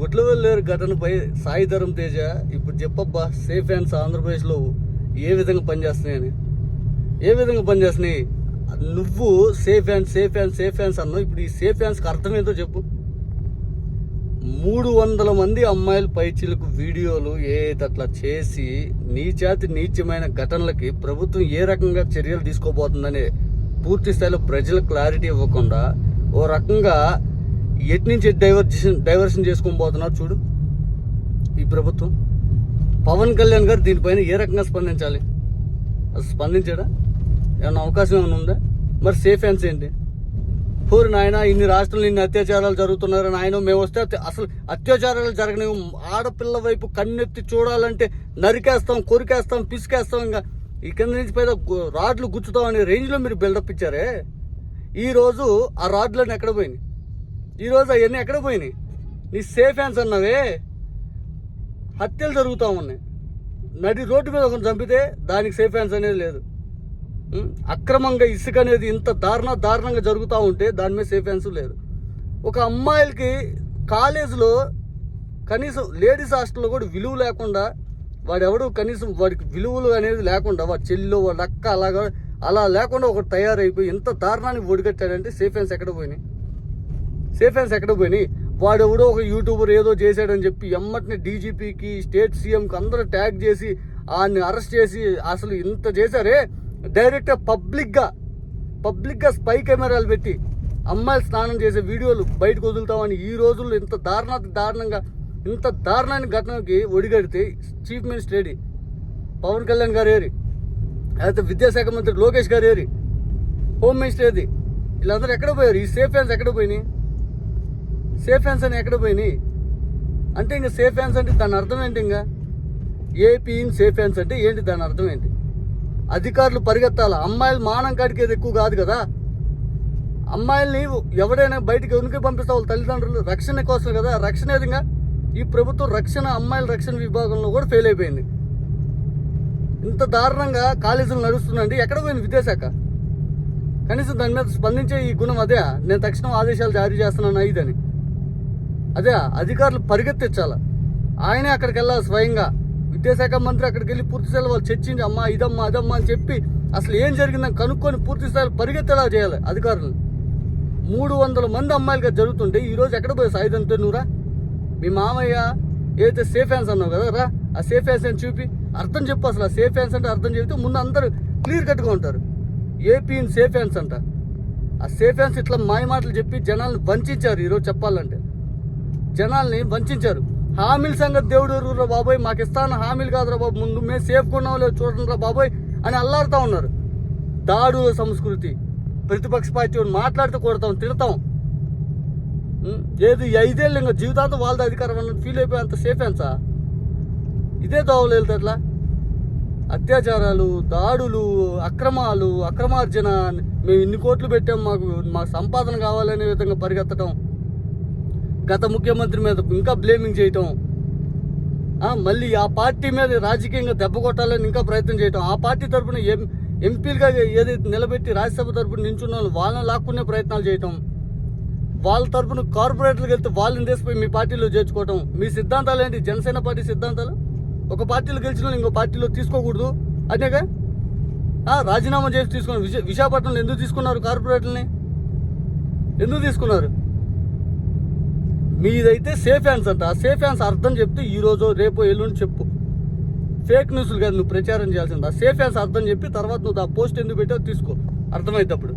గుట్లవెల్లేరు ఘటనపై సాయి ధరం తేజ ఇప్పుడు చెప్పబ్బా సేఫ్ హ్యాండ్స్ ఆంధ్రప్రదేశ్లో ఏ విధంగా పనిచేస్తున్నాయని? ఏ విధంగా పనిచేస్తున్నాయి? నువ్వు safe hands safe hands safe hands అన్నావు. ఇప్పుడు ఈ సేఫ్ హ్యాండ్స్కి అర్థం ఏంటో చెప్పు. మూడు వందల మంది అమ్మాయిల పైచీలకు వీడియోలు ఏదట్లా చేసి నీచాతి నీచమైన ఘటనలకి ప్రభుత్వం ఏ రకంగా చర్యలు తీసుకోబోతుందనే పూర్తి స్థాయిలో ప్రజలకు క్లారిటీ ఇవ్వకుండా ఓ రకంగా ఎటు నుంచి ఎటు డైవర్షన్ డైవర్షన్ చేసుకొని పోతున్నారు చూడు ఈ ప్రభుత్వం. పవన్ కళ్యాణ్ గారు దీనిపైన ఏ రకంగా స్పందించాలి? అసలు స్పందించడా? ఏమన్నా అవకాశం ఏమైనా ఉందా? మరి సేఫ్ హ్యాండ్స్ ఏంటి? పూర్ నాయన ఇన్ని రాష్ట్రాలు ఇన్ని అత్యాచారాలు జరుగుతున్నారని నాయన? మేము వస్తే అసలు అత్యాచారాలు జరగని ఆడపిల్ల వైపు కన్నెత్తి చూడాలంటే నరికేస్తాం కొరికేస్తాం పిసికేస్తాం ఇంకా. ఈ కింద నుంచి పైన రాడ్లు గుచ్చుతాం అనే రేంజ్లో మీరు బిల్డప్ ఇచ్చారే? ఈరోజు ఆ రాడ్లన్నీ ఎక్కడ పోయినాయి? ఈరోజు అవన్నీ ఎక్కడ పోయినాయి? నీ సేఫ్ హ్యాండ్స్ అన్నవే. హత్యలు జరుగుతూ ఉన్నాయి. నడి రోడ్డు మీద ఒకరిని చంపితే దానికి సేఫ్ హ్యాండ్స్ అనేది లేదు. అక్రమంగా ఇసుక అనేది ఇంత దారుణ దారుణంగా జరుగుతూ ఉంటే దాని మీద సేఫ్ హ్యాండ్స్ లేదు. ఒక అమ్మాయిలకి కాలేజీలో కనీసం లేడీస్ హాస్టల్లో కూడా విలువ లేకుండా వాడెవడు కనీసం వాడికి విలువలు అనేది లేకుండా వాడి చెల్లిలో వాడి అక్క అలాగా అలా లేకుండా ఒకటి తయారైపోయి ఇంత దారుణాన్ని ఒడిగట్టాడంటే సేఫ్ హ్యాండ్స్ ఎక్కడ పోయినాయి? సేఫ్ హ్యాండ్స్ ఎక్కడ పోయినాయి? వాడు ఎవడో ఒక యూట్యూబర్ ఏదో చేశాడని చెప్పి ఎమ్మటిని డీజీపీకి స్టేట్ సీఎంకి అందరూ ట్యాగ్ చేసి ఆయన్ని అరెస్ట్ చేసి అసలు ఇంత చేశారే? డైరెక్ట్గా పబ్లిక్గా పబ్లిక్గా స్పై కెమెరాలు పెట్టి అమ్మాయిలు స్నానం చేసే వీడియోలు బయటకు వదులుతామని ఈ రోజుల్లో ఇంత దారుణ దారుణంగా ఇంత దారుణాన్ని ఘటనకి ఒడిగడితే చీఫ్ మినిస్టర్ ఏడి? పవన్ కళ్యాణ్ గారు ఏరి? అయితే విద్యాశాఖ మంత్రి లోకేష్ గారు ఏరి? హోమ్ మినిస్టర్ ఏది? వీళ్ళందరూ ఎక్కడ పోయారు? ఈ సేఫ్ హ్యాండ్స్ ఎక్కడ పోయినాయి? సేఫ్ హ్యాండ్స్ అని ఎక్కడ పోయినాయి? అంటే ఇంకా సేఫ్ హ్యాండ్స్ అంటే దాని అర్థం ఏంటి ఇంకా? ఏపీ ఇన్ సేఫ్ హ్యాండ్స్ అంటే ఏంటి దాని అర్థం ఏంటి? అధికారులు పరిగెత్తాల? అమ్మాయిలు మానం కాడికేది ఎక్కువ కాదు కదా? అమ్మాయిల్ని ఎవడైనా బయటికి ఉనికి పంపిస్తే వాళ్ళ తల్లిదండ్రులు రక్షణ కోసం కదా? రక్షణ ఏదిగా ఈ ప్రభుత్వం రక్షణ అమ్మాయిల రక్షణ విభాగంలో కూడా ఫెయిల్ అయిపోయింది. ఇంత దారుణంగా కాలేజీలు నడుస్తుందండి ఎక్కడ పోయింది విద్యాశాఖ? కనీసం దాని మీద స్పందించే ఈ గుణం అదే. నేను తక్షణం ఆదేశాలు జారీ చేస్తున్నాను ఇదని అదే అధికారులు పరిగెత్తించాలి. ఆయనే అక్కడికి వెళ్ళాలి స్వయంగా. విద్యాశాఖ మంత్రి అక్కడికి వెళ్ళి పూర్తి స్థాయిలో వాళ్ళు చర్చించి అమ్మా ఇదమ్మా అదమ్మా అని చెప్పి అసలు ఏం జరిగిందని కనుక్కొని పూర్తి స్థాయిలో పరిగెత్తేలా చేయాలి అధికారులు. మూడు వందల మంది అమ్మాయిలుగా జరుగుతుంటే ఈరోజు ఎక్కడ పోయి సాయుధంతో నువ్వురా మీ మామయ్య ఏదైతే సేఫ్ హ్యాన్స్ అన్నావు కదా రా ఆ సేఫ్ హ్యాన్స్ అని చూపి. అర్థం చెప్పు అసలు ఆ సేఫ్ హ్యాన్స్ అంటే అర్థం చెబితే ముందు అందరూ క్లియర్ కట్గా ఉంటారు. ఏపీ ఇన్ సేఫ్ హ్యాన్స్ అంట. ఆ సేఫ్ హ్యాన్స్ ఇట్లా మాయ మాటలు చెప్పి జనాలను వంచారు ఈరోజు చెప్పాలంటే. జనాల్ని వంచారు. హామీల సంగతి దేవుడు ఎరుగురా బాబోయ్ మాకు ఇస్తాను హామీలు కాదురా బాబు ముందు మేము సేఫ్గా ఉన్నాం లేదు చూడండి రా బాబోయ్ అని అల్లాడుతూ ఉన్నారు. దాడుల సంస్కృతి. ప్రతిపక్ష పార్టీ మాట్లాడుతూ మాట్లాడితే కొడతాం తిడతాం. ఏది ఐదేళ్ళు ఇంకా జీవితాంతం వాళ్ళది అధికారం అన్నట్టు ఫీల్ అయిపోయి అంత సేఫ్ హ్యాండ్సా ఇదే దోవలు వెళ్తే ఎట్లా? అత్యాచారాలు దాడులు అక్రమాలు అక్రమార్జన మేము ఇన్ని కోట్లు పెట్టాం మాకు మా సంపాదన కావాలనే విధంగా పరిగెత్తడం గత ముఖ్యమంత్రి మీద ఇంకా బ్లేమింగ్ చేయటం. మళ్ళీ ఆ పార్టీ మీద రాజకీయంగా దెబ్బ కొట్టాలని ఇంకా ప్రయత్నం చేయటం. ఆ పార్టీ తరపున ఎం ఎంపీలుగా ఏదైతే నిలబెట్టి రాజ్యసభ తరపున నించున్న వాళ్ళు వాళ్ళని లాక్కునే ప్రయత్నాలు చేయటం. వాళ్ళ తరపున కార్పొరేటర్లకు వెళ్తే వాళ్ళని తీసిపోయి మీ పార్టీలో చేర్చుకోవటం. మీ సిద్ధాంతాలు ఏంటి? జనసేన పార్టీ సిద్ధాంతాలు? ఒక పార్టీలో గెలిచిన ఇంకో పార్టీలో తీసుకోకూడదు. అదేగా? రాజీనామా చేసి తీసుకున్నారు విశాఖపట్నంలో ఎందుకు తీసుకున్నారు కార్పొరేటర్ని ఎందుకు తీసుకున్నారు? మీదైతే సేఫ్ హ్యాండ్స్ అంట. ఆ సేఫ్ హ్యాండ్స్ అర్థం చెప్తే ఈరోజు రేపు ఎల్లుండి చెప్పు. ఫేక్ న్యూస్లు కాదు నువ్వు ప్రచారం చేయాల్సింది. ఆ సేఫ్ హ్యాండ్స్ అర్థం చెప్పి తర్వాత నువ్వు ఆ పోస్ట్ ఎందుకు పెట్టావు తీసుకో. అర్థమైతే అప్పుడు.